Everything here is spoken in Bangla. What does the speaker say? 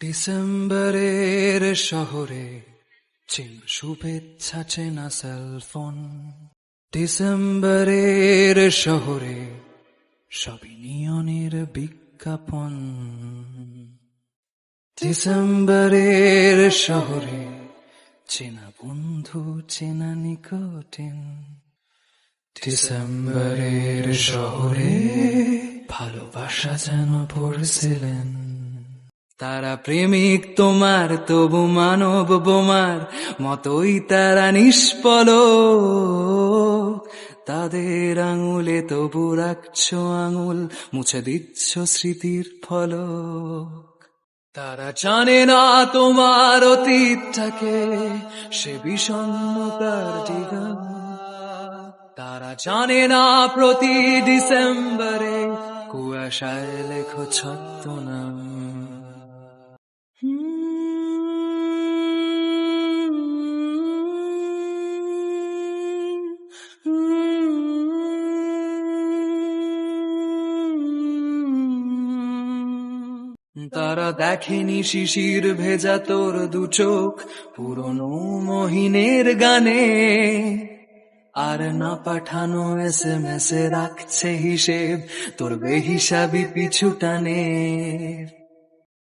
ডিসেম্বরের শহরে চেন শুভেচ্ছা চেনা সেলফোন ডিসেম্বরের শহরে সবই নিয়নের বিজ্ঞাপন। ডিসেম্বরের শহরে চেনা বন্ধু, চেনা নিকটিন। ডিসেম্বরের শহরে ভালোবাসা যেন পড়ছিলেন। তারা প্রেমিক তোমার, তবু মানব বোমার মতোই তারা নিষ্পল তাদের আঙুলে তবু রাখছ আঙুল, মুছে দিচ্ছ স্মৃতির ফলক। তারা জানে না তোমার অতীতটাকে, সে বিষণ্ণতার তারা জানে না প্রতি ডিসেম্বরে কুয়াশায় লেখো ছদ্মনাম। তারা দেখেনি শিশির ভেজা তোর দু চোখ, পুরনো মহিনের গানে। আর না পাঠানো এস এম এস রাখছে হিসেব তোর বেহিসাবি পিছু টানে।